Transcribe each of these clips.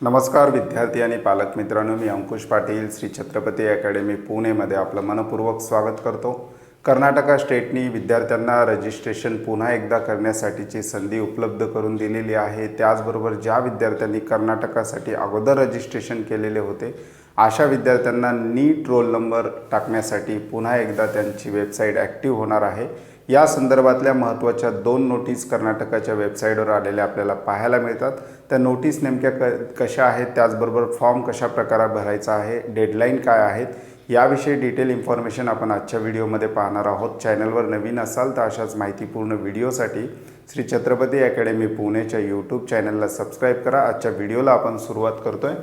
नमस्कार विद्यार्थी आणि पालक मित्रांनो मी अंकुश पाटील श्री छत्रपती अकॅडमी पुणेमध्ये आपलं मनपूर्वक स्वागत करतो. कर्नाटका स्टेटनी विद्यार्थ्यांना रजिस्ट्रेशन पुन्हा एकदा करण्यासाठीची संधी उपलब्ध करून दिलेली आहे. त्याचबरोबर ज्या विद्यार्थ्यांनी कर्नाटकासाठी अगोदर रजिस्ट्रेशन केलेले होते अशा विद्यार्थ्यांना नीट रोल नंबर टाकण्यासाठी पुन्हा एकदा त्यांची वेबसाईट ॲक्टिव्ह होणार आहे. या संदर्भातल्या महत्त्वाच्या दोन नोटीस कर्नाटकाच्या वेबसाईटवर आलेल्या आपल्याला पाहायला मिळतात. त्या नोटीस नेमक्या क कशा आहेत? त्याचबरोबर फॉर्म कशा प्रकारे भरायचा आहे? डेडलाईन काय आहेत? याविषयी डिटेल इन्फॉर्मेशन आपण आजच्या व्हिडिओमध्ये पाहणार आहोत. चॅनलवर नवीन असाल तर अशाच माहितीपूर्ण व्हिडिओसाठी श्री छत्रपती अकॅडमी पुणेच्या यूट्यूब चॅनलला सबस्क्राईब करा. आजच्या व्हिडिओला आपण सुरुवात करतो आहे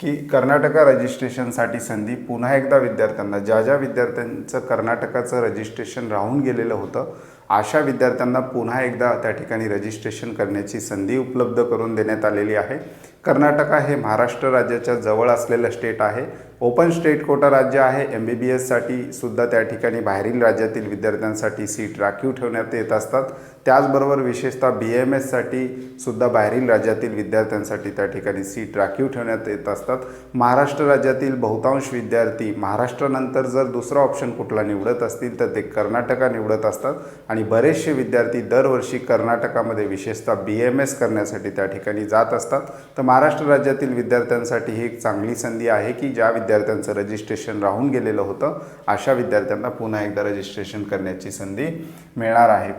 की कर्नाटका रजिस्ट्रेशनसाठी संधी पुन्हा एकदा विद्यार्थ्यांना ज्या ज्या विद्यार्थ्यांचं कर्नाटकाचं रजिस्ट्रेशन राहून गेलेलं होतं अशा विद्यार्थ्यांना पुन्हा एकदा त्या ठिकाणी रजिस्ट्रेशन करण्याची संधी उपलब्ध करून देण्यात आलेली आहे. कर्नाटका हे महाराष्ट्र राज्याच्या जवळ असलेलं स्टेट आहे. ओपन स्टेट कोटा राज्य आहे. एम बी बी एससाठी सुद्धा त्या ठिकाणी बाहेरील राज्यातील विद्यार्थ्यांसाठी सीट राखीव ठेवण्यात येत असतात. त्याचबरोबर विशेषतः बी एम एससाठी सुद्धा बाहेरील राज्यातील विद्यार्थ्यांसाठी त्या ठिकाणी सीट राखीव ठेवण्यात येत असतात. महाराष्ट्र राज्यातील बहुतांश विद्यार्थी महाराष्ट्रानंतर जर दुसरा ऑप्शन कुठला निवडत असतील तर ते कर्नाटका निवडत असतात. आणि बरेचसे विद्यार्थी दरवर्षी कर्नाटकामध्ये विशेषतः बी एम एस करण्यासाठी त्या ठिकाणी जात असतात. तर महाराष्ट्र राज्यातील विद्यार्थ्यांसाठी ही एक चांगली संधी आहे की ज्या विद्यार्थ्यांचं रजिस्ट्रेशन राहून गेलेलं होतं. अशा विद्यार्थ्यांना पुन्हा एकदा रजिस्ट्रेशन करण्याची संधी मिळणार आहे.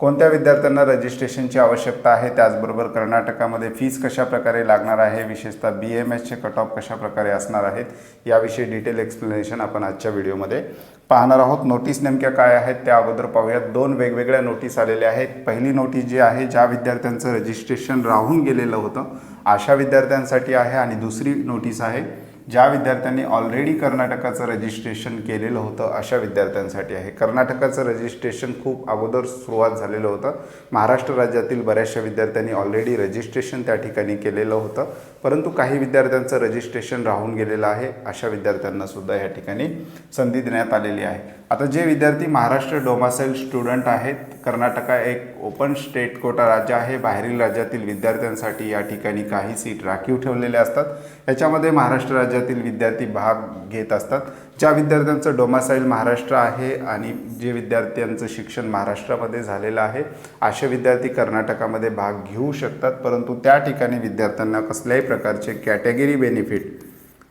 कोणत्या विद्यार्थ्यांना रजिस्ट्रेशनची आवश्यकता आहे? त्याचबरोबर कर्नाटकामध्ये फीज कशा प्रकारे लागणार आहे? विशेषतः बी एम एसचे कट ऑफ कशाप्रकारे असणार आहेत? याविषयी डिटेल एक्सप्लेनेशन आपण आजच्या व्हिडिओमध्ये पाहणार आहोत. नोटीस नेमक्या काय आहेत? त्या अगोदर पाहूयात. दोन वेगवेगळ्या नोटीस आलेल्या आहेत. पहिली नोटीस जी आहे ज्या विद्यार्थ्यांचं रजिस्ट्रेशन राहून गेलेलं होतं अशा विद्यार्थ्यांसाठी आहे आणि दुसरी नोटीस आहे ज्या विद्यार्थ्यांनी ऑलरेडी कर्नाटकाचं रजिस्ट्रेशन केलेलं होतं अशा विद्यार्थ्यांसाठी आहे. कर्नाटकाचं रजिस्ट्रेशन खूप अगोदर सुरुवात झालेलं होतं. महाराष्ट्र राज्यातील बऱ्याचशा विद्यार्थ्यांनी ऑलरेडी रजिस्ट्रेशन त्या ठिकाणी केलेलं होतं. परंतु काही विद्यार्थ्यांचं रजिस्ट्रेशन राहून गेलेलं आहे. अशा विद्यार्थ्यांना सुद्धा या ठिकाणी संधी देण्यात आलेली आहे. आता जे विद्यार्थी महाराष्ट्र डोमासाईल स्टुडंट आहेत कर्नाटका एक ओपन स्टेट कोटा राज्य आहे. बाहेरील राज्यातील विद्यार्थ्यांसाठी या ठिकाणी काही सीट राखीव ठेवलेले असतात. याच्यामध्ये महाराष्ट्र राज्यातील विद्यार्थी भाग घेत असतात. ज्या विद्यार्थ्यांचं डोमासाईल महाराष्ट्र आहे आणि जे विद्यार्थ्यांचं शिक्षण महाराष्ट्रामध्ये झालेलं आहे असे विद्यार्थी कर्नाटकामध्ये भाग घेऊ शकतात. परंतु त्या ठिकाणी विद्यार्थ्यांना कसल्याही प्रकारचे कॅटेगरी बेनिफिट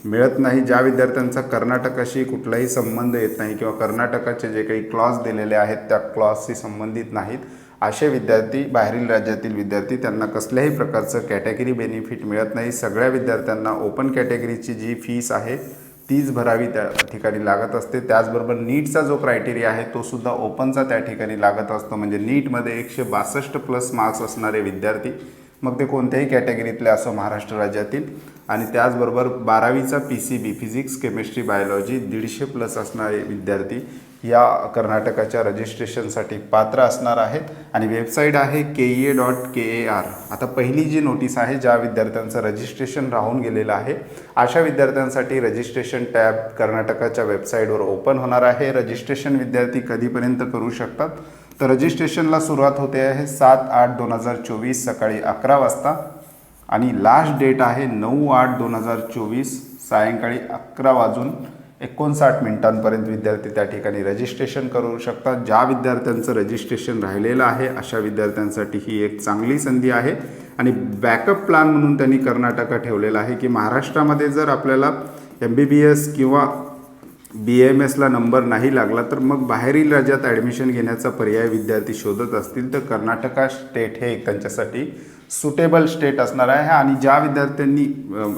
मिळत नाही. ज्या विद्यार्थ्यांचा कर्नाटकाशी कुठलाही संबंध येत नाही किंवा कर्नाटकाचे जे काही क्लॉज दिलेले आहेत त्या क्लॉजशी संबंधित नाहीत असे विद्यार्थी बाहेरील राज्यातील विद्यार्थी त्यांना कसल्याही प्रकारचं कॅटेगरी बेनिफिट मिळत नाही. सगळ्या विद्यार्थ्यांना ओपन कॅटेगरीची जी फीस आहे तीच भरावी त्या ठिकाणी लागत असते. त्याचबरोबर नीटचा जो क्रायटेरिया आहे तो सुद्धा ओपनचा त्या ठिकाणी लागत असतो. म्हणजे नीटमध्ये एकशे बासष्ट प्लस मार्क्स असणारे विद्यार्थी मग ते कोणत्याही कॅटेगरीतले असो महाराष्ट्र राज्यातील. आणि त्याचबरोबर बारावीचा P C B physics chemistry biology दीडशे प्लस असणारे विद्यार्थी या कर्नाटकाच्या रजिस्ट्रेशनसाठी पात्र असणार आहेत. आणि वेबसाईट आहे K E A dot K A R आता पहिली जी नोटीस आहे ज्या विद्यार्थ्यांचं रजिस्ट्रेशन राहून गेलेलं आहे अशा विद्यार्थ्यांसाठी रजिस्ट्रेशन टॅब कर्नाटकाच्या वेबसाईटवर ओपन होणार आहे. रजिस्ट्रेशन विद्यार्थी कधीपर्यंत करू शकतात? तर रजिस्ट्रेशनला सुरुवात होते आहे सात आठ दोन हजार चोवीस सकाळी अकरा वाजता. आणि लास्ट डेट आहे नऊ आठ दोन हजार चोवीस सायंकाळी अकरा वाजून एकोणसाठ मिनिटांपर्यंत विद्यार्थी त्या ठिकाणी रजिस्ट्रेशन करू शकतात. ज्या विद्यार्थ्यांचं रजिस्ट्रेशन राहिलेलं आहे अशा विद्यार्थ्यांसाठी ही एक चांगली संधी आहे. आणि बॅकअप प्लॅन म्हणून त्यांनी कर्नाटका ठेवलेला आहे की महाराष्ट्रामध्ये जर आपल्याला एम बी बी एस किंवा बी एम एसला नंबर नाही लागला तर मग बाहेरील राज्यात ॲडमिशन घेण्याचा पर्याय विद्यार्थी शोधत असतील तर कर्नाटका स्टेट हे त्यांच्यासाठी सुटेबल स्टेट असणार आहे. आणि ज्या विद्यार्थ्यांनी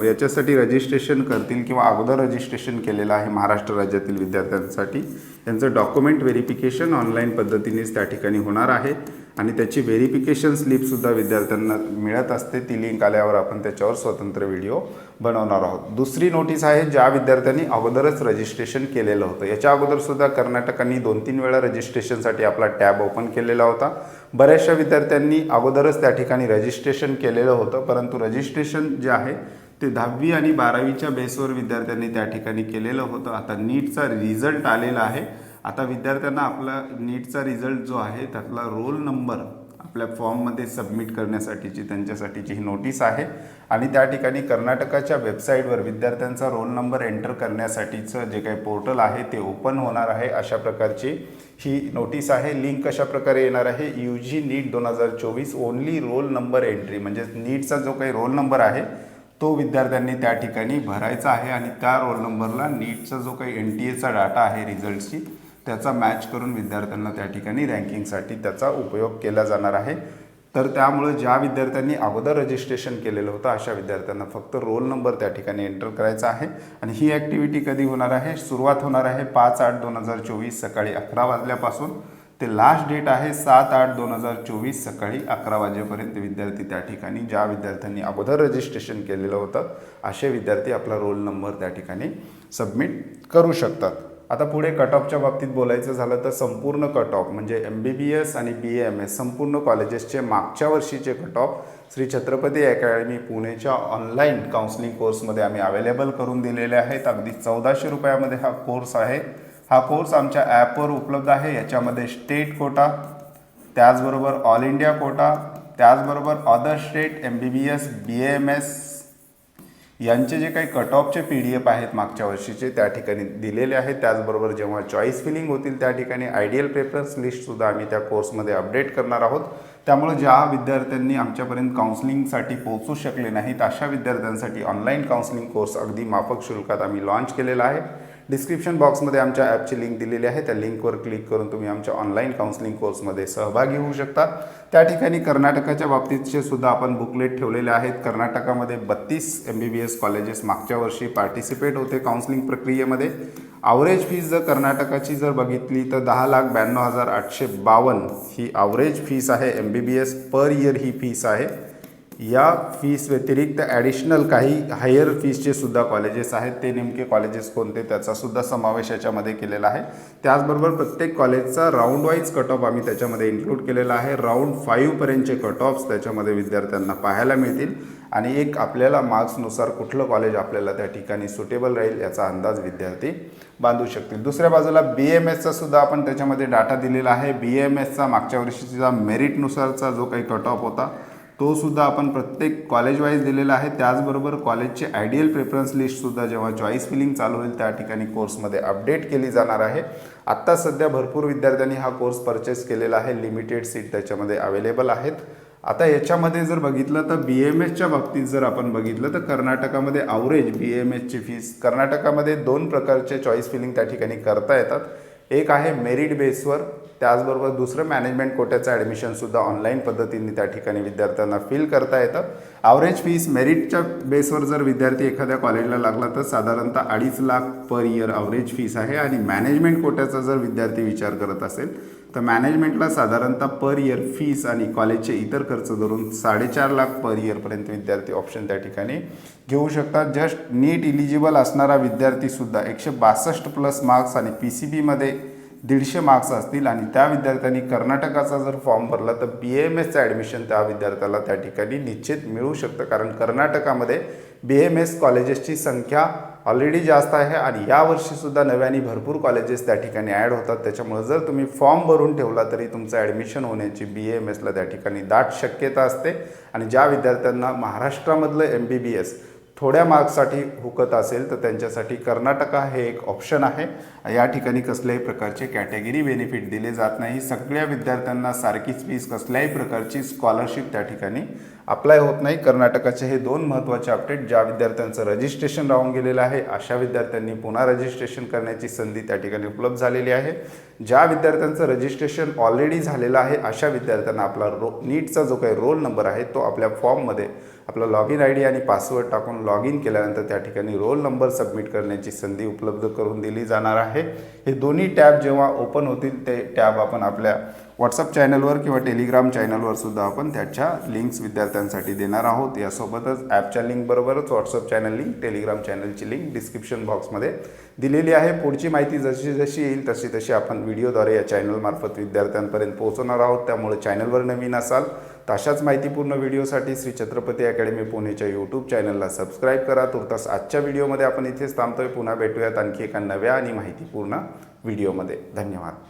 याच्यासाठी रजिस्ट्रेशन करतील किंवा अगोदर रजिस्ट्रेशन केलेलं आहे महाराष्ट्र राज्यातील विद्यार्थ्यांसाठी त्यांचं डॉक्युमेंट व्हेरिफिकेशन ऑनलाईन पद्धतीनेच त्या ठिकाणी होणार आहे. आणि त्याची व्हेरिफिकेशन स्लिपसुद्धा विद्यार्थ्यांना मिळत असते. ती लिंक आल्यावर आपण त्याच्यावर स्वतंत्र व्हिडिओ बनवणार आहोत. दुसरी नोटीस आहे ज्या विद्यार्थ्यांनी अगोदरच रजिस्ट्रेशन केलेलं होतं. याच्या अगोदरसुद्धा कर्नाटकांनी दोन तीन वेळा रजिस्ट्रेशनसाठी आपला टॅब ओपन केलेला होता. बऱ्याचशा विद्यार्थ्यांनी अगोदरच त्या ठिकाणी रजिस्ट्रेशन केलेलं होतं परंतु रजिस्ट्रेशन जे आहे ते दहावी आणि बारावीच्या बेसवर विद्यार्थ्यांनी त्या ठिकाणी केलेलं होतं. आता नीटचा रिझल्ट आलेला आहे. आता विद्यार्थ्यांना आपला नीटचा रिझल्ट जो आहे त्यातला रोल नंबर आपल्या फॉर्ममध्ये सबमिट करण्यासाठीची त्यांच्यासाठीची ही नोटीस आहे. आणि त्या ठिकाणी कर्नाटकाच्या वेबसाईटवर विद्यार्थ्यांचा रोल नंबर एंटर करण्यासाठीचं जे काही पोर्टल आहे ते ओपन होणार आहे अशा प्रकारची ही नोटीस आहे. लिंक कशा प्रकारे येणार आहे यू जी नीट दोन हजार चोवीस ओनली रोल नंबर एंट्री म्हणजे नीटचा जो काही रोल नंबर आहे तो विद्यार्थ्यांनी त्या ठिकाणी भरायचा आहे. आणि त्या रोल नंबरला नीटचा जो काही एन टी एचा डाटा आहे रिझल्टची त्याचा मॅच करून विद्यार्थ्यांना त्या ठिकाणी रँकिंगसाठी त्याचा उपयोग केला जाणार आहे. तर त्यामुळे ज्या विद्यार्थ्यांनी अगोदर रजिस्ट्रेशन केलेलं होतं अशा विद्यार्थ्यांना फक्त रोल नंबर त्या ठिकाणी एंटर करायचा आहे. आणि ही ॲक्टिव्हिटी कधी होणार आहे? सुरुवात होणार आहे पाच आठ दोन हजार चोवीस सकाळी अकरा वाजल्यापासून. ते लास्ट डेट आहे सात आठ दोन हजार चोवीस सकाळी अकरा वाजेपर्यंत विद्यार्थी त्या ठिकाणी ज्या विद्यार्थ्यांनी अगोदर रजिस्ट्रेशन केलेलं होतं असे विद्यार्थी आपला रोल नंबर त्या ठिकाणी सबमिट करू शकतात. आता पुढे कट ऑफच्या बाबतीत बोलायचं झालं तर संपूर्ण कट ऑफ म्हणजे एम बी बी एस आणि बी एम एस संपूर्ण कॉलेजेसचे मागच्या वर्षीचे cut off Shri Chhatrapati academy पुणेच्या online counselling कोर्समध्ये आम्ही अवेलेबल करून दिलेले आहेत. अगदी चौदाशे रुपयामध्ये हा कोर्स आहे. हा कोर्स आमच्या ॲपवर उपलब्ध आहे. याच्यामध्ये स्टेट कोटा त्याचबरोबर ऑल इंडिया कोटा त्याचबरोबर other state M B B S B M S यांचे जे काही कट ऑफचे पी डी एफ आहेत मागच्या वर्षीचे त्या ठिकाणी दिलेले आहेत. त्याचबरोबर जेव्हा चॉईस फिलिंग होतील त्या ठिकाणी आयडियल प्रेफरन्स लिस्टसुद्धा आम्ही त्या कोर्समध्ये अपडेट करणार आहोत. त्यामुळे ज्या विद्यार्थ्यांनी आमच्यापर्यंत काउन्सिलिंगसाठी पोहोचू शकले नाहीत अशा विद्यार्थ्यांसाठी ऑनलाईन काउन्सिलिंग कोर्स अगदी माफक शुल्कात आम्ही लॉन्च केलेला आहे. डिस्क्रिप्शन बॉक्समध्ये आमच्या ॲपची लिंक दिलेली आहे. त्या लिंकवर क्लिक करून तुम्ही आमच्या ऑनलाईन काउन्सिलिंग कोर्समध्ये सहभागी होऊ शकता. त्या ठिकाणी कर्नाटकाच्या बाबतीतचे सुद्धा आपण बुकलेट ठेवलेले आहेत. कर्नाटकामध्ये बत्तीस M B B S colleges मागच्या वर्षी पार्टिसिपेट होते काउन्सिलिंग प्रक्रियेमध्ये. आवरेज फीस जर कर्नाटकाची जर बघितली तर दहा लाख ब्याण्णव हजार आठशे बावन्न ही आवरेज फीस आहे. M B B S per year ही फीस आहे. या फीस व्यतिरिक्त ॲडिशनल काही हायर फीसचे सुद्धा कॉलेजेस आहेत. ते नेमके कॉलेजेस कोणते त्याचासुद्धा समावेश याच्यामध्ये केलेला आहे. त्याचबरोबर प्रत्येक कॉलेजचा राऊंड वाईज कट ऑफ आम्ही त्याच्यामध्ये इन्क्लूड केलेला आहे. राऊंड फाईव्हपर्यंतचे कट ऑफ्स त्याच्यामध्ये विद्यार्थ्यांना पाहायला मिळतील. आणि एक आपल्याला मार्क्सनुसार कुठलं कॉलेज आपल्याला त्या ठिकाणी सुटेबल राहील याचा अंदाज विद्यार्थी बांधू शकतील. दुसऱ्या बाजूला बी एम एसचा सुद्धा आपण त्याच्यामध्ये डाटा दिलेला आहे. बी एम एसचा मागच्या वर्षीचा मेरिटनुसारचा जो काही कट ऑफ होता तोसुद्धा आपण प्रत्येक कॉलेज वाईज दिलेला आहे. त्याचबरोबर कॉलेजचे आयडियल प्रेफरन्स लिस्टसुद्धा जेव्हा चॉईस फिलिंग चालू होईल त्या ठिकाणी कोर्समध्ये अपडेट केली जाणार आहे. आत्ता सध्या भरपूर विद्यार्थ्यांनी हा कोर्स परचेस केलेला आहे. लिमिटेड सीट त्याच्यामध्ये अवेलेबल आहेत. आता याच्यामध्ये जर बघितलं तर बी एम एसच्या बाबतीत जर आपण बघितलं तर कर्नाटकामध्ये आवरेज बी एम एसची फीस कर्नाटकामध्ये दोन प्रकारचे चॉईस फिलिंग त्या ठिकाणी करता येतात. एक आहे मेरिट बेसवर त्याचबरोबर दुसरं मॅनेजमेंट कोट्याचं ॲडमिशनसुद्धा ऑनलाईन पद्धतीने त्या ठिकाणी विद्यार्थ्यांना फील करता येतं. ॲव्हरेज फीस मेरिटच्या बेसवर जर विद्यार्थी एखाद्या कॉलेजला लागला तर साधारणतः अडीच lakh per year average fees आहे आणि मॅनेजमेंट कोट्याचा जर विद्यार्थी विचार करत असेल तर मॅनेजमेंटला साधारणतः पर इयर फीस आणि कॉलेजचे इतर खर्च धरून साडेचार लाख पर इयरपर्यंत विद्यार्थी ऑप्शन त्या ठिकाणी घेऊ शकतात. जस्ट नीट इलिजिबल असणारा विद्यार्थीसुद्धा एकशे बासष्ट प्लस मार्क्स आणि पी सी बीमध्ये दीडशे मार्क्स असतील आणि त्या विद्यार्थ्यांनी कर्नाटकाचा जर फॉर्म भरला तर बी एम एसचं ॲडमिशन त्या विद्यार्थ्याला त्या ठिकाणी निश्चित मिळू शकतं. कारण कर्नाटकामध्ये बी एम एस कॉलेजेसची संख्या ऑलरेडी जास्त आहे आणि यावर्षीसुद्धा नव्याने भरपूर कॉलेजेस त्या ठिकाणी ॲड होतात. त्याच्यामुळे जर तुम्ही फॉर्म भरून ठेवला तरी तुमचं ॲडमिशन होण्याची बी एम एसला त्या ठिकाणी दाट शक्यता असते. आणि ज्या विद्यार्थ्यांना महाराष्ट्रामधलं एम बी बी एस थोड्या मार्क्ससाठी हुकत असेल तर त्यांच्यासाठी कर्नाटका हे एक ऑप्शन आहे. या ठिकाणी कसल्याही प्रकारचे कॅटेगरी बेनिफिट दिले जात नाही. सगळ्या विद्यार्थ्यांना सारखीच फीस कसल्याही प्रकारची स्कॉलरशिप त्या ठिकाणी अप्लाय होत नाही. कर्नाटकाचे हे दोन महत्त्वाचे अपडेट ज्या विद्यार्थ्यांचं रजिस्ट्रेशन राहून गेलेलं आहे अशा विद्यार्थ्यांनी पुन्हा रजिस्ट्रेशन करण्याची संधी त्या ठिकाणी उपलब्ध झालेली आहे. ज्या विद्यार्थ्यांचं रजिस्ट्रेशन ऑलरेडी झालेलं आहे अशा विद्यार्थ्यांना आपला रो नीटचा जो काही रोल नंबर आहे तो आपल्या फॉर्ममध्ये आपला लॉग इन आय डी आणि पासवर्ड टाकून लॉग इन केल्यानंतर त्या ठिकाणी रोल नंबर सबमिट करण्याची संधी उपलब्ध करून दिली जाणार आहे. हे दोन्ही टॅब जेव्हा ओपन होतील ते टॅब आपण आपल्या व्हॉट्सअप चॅनलवर किंवा टेलिग्राम चॅनलवर सुद्धा आपण त्याच्या लिंक्स विद्यार्थ्यांसाठी देणार आहोत. यासोबतच ॲपच्या लिंकबरोबरच व्हॉट्सअप चॅनल लिंक टेलिग्राम चॅनलची लिंक डिस्क्रिप्शन बॉक्समध्ये दिलेली आहे. पुढची माहिती जशी जशी येईल तशी तशी आपण व्हिडिओद्वारे या चॅनलमार्फत विद्यार्थ्यांपर्यंत पोहोचवणार आहोत. त्यामुळे चॅनलवर नवीन असाल तर अशाच माहितीपूर्ण व्हिडिओसाठी श्री छत्रपती अकॅडमी पुणेच्या यूट्यूब चॅनलला सबस्क्राईब करा. तुर्तास आजच्या व्हिडिओमध्ये आपण इथेच थांबतोय. पुन्हा भेटूयात आणखी एका नव्या आणि माहितीपूर्ण व्हिडिओमध्ये धन्यवाद.